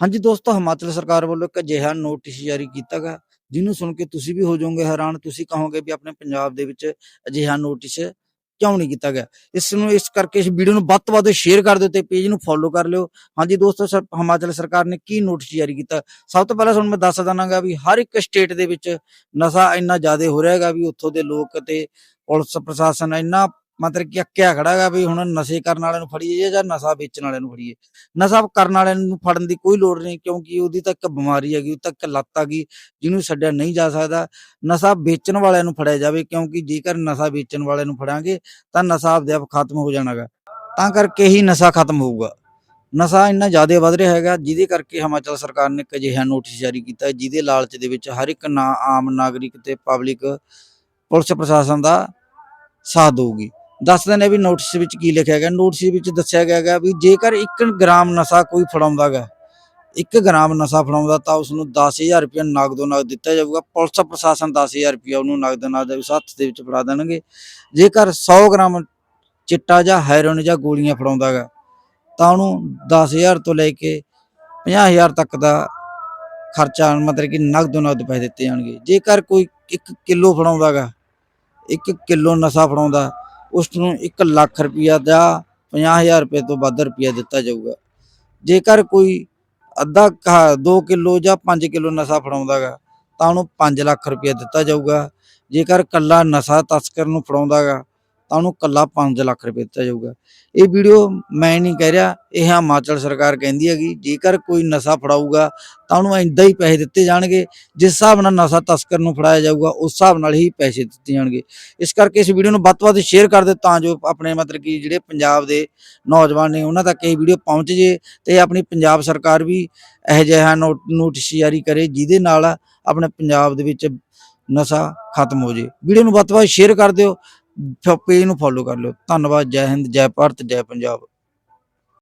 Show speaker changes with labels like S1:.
S1: ਹਾਂਜੀ ਦੋਸਤੋ, ਹਿਮਾਚਲ ਸਰਕਾਰ ਵੱਲੋਂ ਇੱਕ ਅਜਿਹਾ ਨੋਟਿਸ ਜਾਰੀ ਕੀਤਾ ਗਿਆ, ਜਿਹਨੂੰ ਸੁਣ ਕੇ ਤੁਸੀਂ ਵੀ ਹੋ ਜਾਓਗੇ ਹੈਰਾਨ, ਤੁਸੀਂ ਕਹੋਗੇ ਵੀ ਆਪਣੇ ਪੰਜਾਬ ਦੇ ਵਿੱਚ ਅਜਿਹਾ ਨੋਟਿਸ ਕਿਉਂ ਨਹੀਂ ਕੀਤਾ ਗਿਆ? ਇਸ ਨੂੰ, ਇਸ ਕਰਕੇ ਇਸ ਵੀਡੀਓ ਨੂੰ ਵੱਧ ਤੋਂ ਵੱਧ ਸ਼ੇਅਰ ਕਰ ਦਿਓ ਤੇ ਪੇਜ ਨੂੰ ਫੋਲੋ ਕਰ ਲਿਓ। ਹਾਂਜੀ ਦੋਸਤੋ, ਸਰ, ਹਿਮਾਚਲ ਸਰਕਾਰ ਨੇ ਕੀ ਨੋਟਿਸ ਜਾਰੀ ਕੀਤਾ? ਸਭ ਤੋਂ ਪਹਿਲਾਂ ਤੁਹਾਨੂੰ ਮੈਂ ਦੱਸ ਦਵਾਂਗਾ ਵੀ ਹਰ ਇੱਕ ਸਟੇਟ ਦੇ ਵਿੱਚ ਨਸ਼ਾ ਇੰਨਾ ਜ਼ਿਆਦਾ ਹੋ ਰਿਹਾ ਹੈਗਾ ਵੀ ਉੱਥੋਂ ਦੇ ਲੋਕ ਤੇ ਪੁਲਿਸ ਪ੍ਰਸ਼ਾਸਨ ਇੰਨਾ ਮਤਲਬ ਕਿ ਅੱਕਿਆ ਖੜਾ ਹੈਗਾ ਵੀ ਹੁਣ ਨਸ਼ੇ ਕਰਨ ਵਾਲਿਆਂ ਨੂੰ ਫੜੀਏ ਜਾਂ ਨਸ਼ਾ ਵੇਚਣ ਵਾਲਿਆਂ ਨੂੰ ਫੜੀਏ। ਨਸ਼ਾ ਕਰਨ ਵਾਲਿਆਂ ਨੂੰ ਫੜਨ ਦੀ ਕੋਈ ਲੋੜ ਨਹੀਂ ਕਿਉਂਕਿ ਉਹਦੀ ਤਾਂ ਇੱਕ ਬਿਮਾਰੀ ਹੈਗੀ, ਉਹ ਤਾਂ ਇੱਕ ਲੱਤ ਹੈਗੀ ਜਿਹਨੂੰ ਛੱਡਿਆ ਨਹੀਂ ਜਾ ਸਕਦਾ। ਨਸ਼ਾ ਵੇਚਣ ਵਾਲਿਆਂ ਨੂੰ ਫੜਿਆ ਜਾਵੇ ਕਿਉਂਕਿ ਜੇਕਰ ਨਸ਼ਾ ਵੇਚਣ ਵਾਲਿਆਂ ਨੂੰ ਫੜਾਂਗੇ ਤਾਂ ਨਸ਼ਾ ਆਪਦੇ ਆਪ ਖਤਮ ਹੋ ਜਾਣਾਗਾ ਤਾਂ ਕਰਕੇ ਹੀ ਨਸ਼ਾ ਖਤਮ ਹੋਊਗਾ। ਨਸ਼ਾ ਇੰਨਾ ਜ਼ਿਆਦਾ ਵੱਧ ਰਿਹਾ ਹੈਗਾ ਜਿਹਦੇ ਕਰਕੇ ਹਿਮਾਚਲ ਸਰਕਾਰ ਨੇ ਇੱਕ ਅਜਿਹਾ ਨੋਟਿਸ ਜਾਰੀ ਕੀਤਾ ਜਿਹਦੇ ਲਾਲਚ ਦੇ ਵਿੱਚ ਹਰ ਇੱਕ ਨਾ ਆਮ ਨਾਗਰਿਕ ਤੇ ਪਬਲਿਕ ਪੁਲਿਸ ਪ੍ਰਸ਼ਾਸਨ ਦਾ ਸਾਥ ਦੇਊਗੀ। ਦੱਸਦੇ ਨੇ ਵੀ ਨੋਟਿਸ ਵਿੱਚ ਕੀ ਲਿਖਿਆ ਗਿਆ। ਨੋਟਿਸ ਵਿੱਚ ਦੱਸਿਆ ਗਿਆ ਹੈਗਾ ਵੀ ਜੇਕਰ 1 ਗ੍ਰਾਮ ਨਸ਼ਾ ਕੋਈ ਫੜਾਉਂਦਾ ਗਾ 1 ਗ੍ਰਾਮ ਨਸ਼ਾ ਫੜਾਉਂਦਾ ਤਾਂ ਉਸ ਨੂੰ 10000 ਰੁਪਏ ਨਗਦੋ ਨਗਦ ਦਿੱਤਾ ਜਾਊਗਾ। ਪੁਲਿਸ ਪ੍ਰਸ਼ਾਸਨ 10000 ਰੁਪਏ ਉਹਨੂੰ ਨਗਦ ਨਗਦ ਉਸ ਹੱਥ ਦੇ ਵਿੱਚ ਫੜਾ ਦੇਣਗੇ। ਜੇਕਰ 100 ਗ੍ਰਾਮ ਚਿੱਟਾ ਜਾਂ ਹੈਰੋਇਨ ਜਾਂ ਗੋਲੀਆਂ ਫੜਾਉਂਦਾ ਗਾ, ਤਾਂ ਉਹਨੂੰ 10000 ਤੋਂ ਲੈ ਕੇ 50000 ਤੱਕ ਦਾ ਖਰਚਾ, ਮਤਲਬ ਕਿ ਨਗਦੋ ਨਗਦ ਪੈਸੇ ਦਿੱਤੇ ਜਾਣਗੇ। ਜੇਕਰ ਕੋਈ 1 ਕਿਲੋ ਫੜਾਉਂਦਾ ਗਾ 1 ਕਿਲੋ ਨਸ਼ਾ ਫੜਾਉਂਦਾ ਉਸ ਨੂੰ 1 ਲੱਖ ਰੁਪਇਆ ਜਾਂ 50000 ਰੁਪਏ ਤੋਂ ਵੱਧ ਰੁਪਇਆ ਦਿੱਤਾ ਜਾਊਗਾ। ਜੇਕਰ ਕੋਈ ਅੱਧਾ 2 ਕਿਲੋ ਜਾਂ 5 ਕਿਲੋ ਨਸ਼ਾ ਫੜਾਉਂਦਾ ਗਾ, ਤਾਂ ਉਹਨੂੰ 5 ਲੱਖ ਰੁਪਇਆ ਦਿੱਤਾ ਜਾਊਗਾ। ਜੇਕਰ ਕੱਲਾ ਨਸ਼ਾ ਤਸਕਰ ਨੂੰ ਫੜਾਉਂਦਾ ਗਾ ਤਾਂ ਉਹਨੂੰ ਕੱਲਾ 5 ਲੱਖ ਰੁਪਏ ਦਿੱਤਾ ਜਾਊਗਾ। ਇਹ ਵੀਡੀਓ ਮੈਂ ਨਹੀਂ ਕਹਿ ਰਿਹਾ, ਇਹ ਹਿਮਾਚਲ ਸਰਕਾਰ ਕਹਿੰਦੀ ਹੈਗੀ, ਜੇਕਰ ਕੋਈ ਨਸ਼ਾ ਫੜਾਊਗਾ ਤਾਂ ਉਹਨੂੰ ਇੰਦਾ ਹੀ ਪੈਸੇ ਦਿੱਤੇ ਜਾਣਗੇ, ਜਿਸ ਹਿਸਾਬ ਨਾਲ ਨਸ਼ਾ ਤਸਕਰ ਨੂੰ ਫੜਾਇਆ ਜਾਊਗਾ, ਉਸ ਹਿਸਾਬ ਨਾਲ ਹੀ ਪੈਸੇ ਦਿੱਤੇ ਜਾਣਗੇ। ਇਸ ਕਰਕੇ ਇਸ ਵੀਡੀਓ ਨੂੰ ਵੱਧ ਤੋਂ ਵੱਧ ਸ਼ੇਅਰ ਕਰ ਦਿਓ ਤਾਂ ਜੋ ਆਪਣੇ ਮਤਲਬ ਕਿ ਜਿਹੜੇ ਪੰਜਾਬ ਦੇ ਨੌਜਵਾਨ ਨੇ, ਉਹਨਾਂ ਤੱਕ ਇਹ ਵੀਡੀਓ ਪਹੁੰਚ ਜੇ ਤੇ ਆਪਣੀ ਪੰਜਾਬ ਸਰਕਾਰ ਵੀ ਇਹੋ ਜਿਹਾ ਨੋਟਿਸ ਜਾਰੀ ਕਰੇ, ਜਿਹਦੇ ਨਾਲ ਆਪਣੇ ਪੰਜਾਬ ਦੇ ਵਿੱਚ ਨਸ਼ਾ ਖਤਮ ਹੋ ਜੇ। ਵੀਡੀਓ ਨੂੰ ਵੱਧ ਤੋਂ ਵੱਧ ਸ਼ੇਅਰ ਕਰ ਦਿਓ ਪੇਜ ਨੂੰ ਫੋਲੋ ਕਰ ਲਿਓ। ਧੰਨਵਾਦ ਜੈ ਹਿੰਦ ਜੈ ਭਾਰਤ ਜੈ ਪੰਜਾਬ।